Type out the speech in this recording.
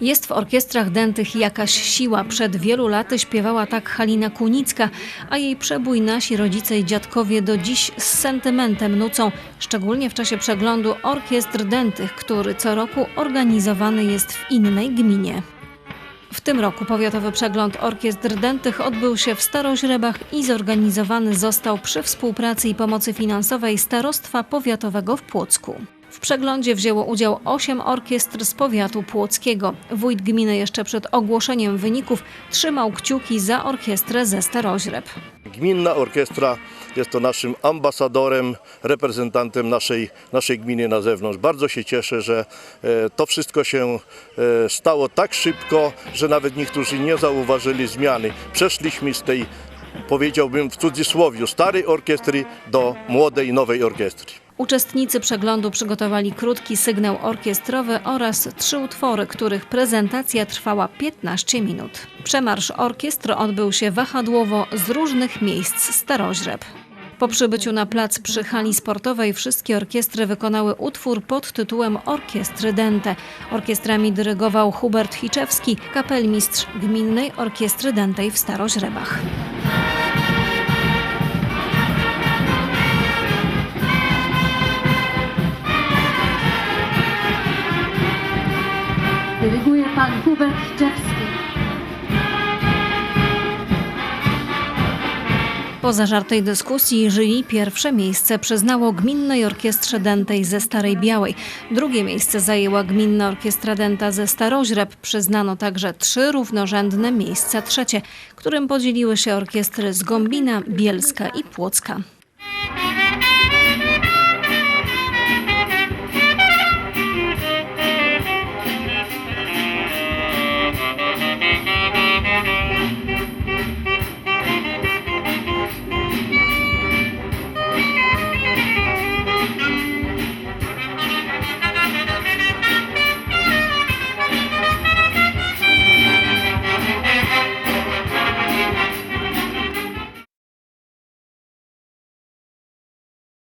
Jest w orkiestrach dętych jakaś siła. Przed wielu laty śpiewała tak Halina Kunicka, a jej przebój nasi rodzice i dziadkowie do dziś z sentymentem nucą, szczególnie w czasie przeglądu orkiestr dętych, który co roku organizowany jest w innej gminie. W tym roku powiatowy przegląd orkiestr dętych odbył się w Staroźrebach i zorganizowany został przy współpracy i pomocy finansowej Starostwa Powiatowego w Płocku. W przeglądzie wzięło udział osiem orkiestr z powiatu płockiego. Wójt gminy jeszcze przed ogłoszeniem wyników trzymał kciuki za orkiestrę ze Staroźreb. Gminna orkiestra jest to naszym ambasadorem, reprezentantem naszej, naszej gminy na zewnątrz. Bardzo się cieszę, że e, to wszystko się e, stało tak szybko, że nawet niektórzy nie zauważyli zmiany. Przeszliśmy z tej, powiedziałbym w cudzysłowie, starej orkiestry do młodej, nowej orkiestry. Uczestnicy przeglądu przygotowali krótki sygnał orkiestrowy oraz trzy utwory, których prezentacja trwała 15 minut. Przemarsz orkiestr odbył się wahadłowo z różnych miejsc Staroźreb. Po przybyciu na plac przy hali sportowej wszystkie orkiestry wykonały utwór pod tytułem Orkiestry Dęte. Orkiestrami dyrygował Hubert Hiczewski, kapelmistrz Gminnej Orkiestry Dętej w Staroźrebach. Dyryguje pan Hubert Hiczewski. Po zażartej dyskusji jury pierwsze miejsce przyznało Gminnej Orkiestrze Dętej ze Starej Białej. Drugie miejsce zajęła Gminna Orkiestra Dęta ze Staroźreb. Przyznano także trzy równorzędne miejsca trzecie, którym podzieliły się orkiestry z Gombina, Bielska i Płocka.